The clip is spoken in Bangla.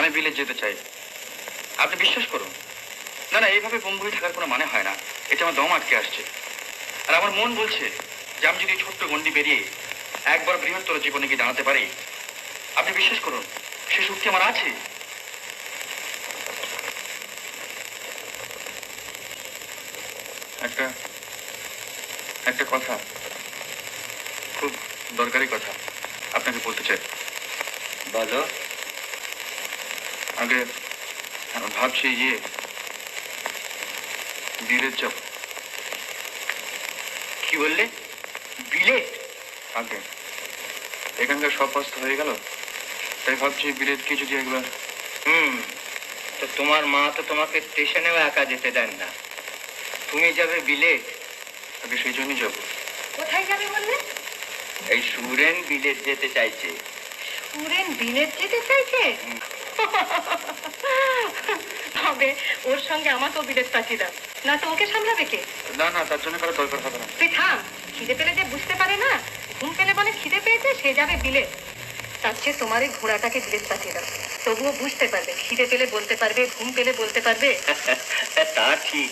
আমি বিলেত যেতে চাই। আপনি বিশ্বাস করুন। না না, এইভাবে বোম্বই থাকার কোনো মানে হয় না। এটা আমার দম আটকে আসছে। আর আমার মন বলছে যে আমি যদি ছোট্ট গন্ডি বেরিয়ে একবার বৃহত্তর জীবনে গিয়ে দাঁড়াতে পারি, আপনি বিশ্বাস করুন, সে শক্তি আমার আছে। একটা একটা কথা, খুব দরকারি কথা আপনাকে বলতে চাই। বলো। আগে ভাবছি ইয়ে বিলেত যাব কি বললে? বিলেত আগে। এখানকার সব পাস্তা হয়ে গেল। তাই ভাবছি বিলেত কি যদি একবার। হুম তো তোমার মা তো তোমাকে স্টেশনেও একা যেতে দেন না। তুমি যাবে বিলেত আগে সেই জন্যই যাব। কোথায় যাবে বললে? এই সুরেন বিলেত যেতে চাইছে। সুরেন বিলেত যেতে চাইছে? তবে ওর সঙ্গে আমাকেও বিলেত পাঠিয়ে দাও। না তো ওকে সামলাবে কে? না না তার জন্য কারও দরকার হবে না। তুই থাম। খিদে পেলে যে বুঝতে পারে না ঘুম পেলে বলে খিদে পেয়েছে সে যাবে বিলে। তার চেয়ে তোমার এই ঘোড়াটাকে বিলেত পাঠিয়ে দাও। তবুও বুঝতে পারবে খিদে পেলে বলতে পারবে ঘুম পেলে বলতে পারবে। তা ঠিক।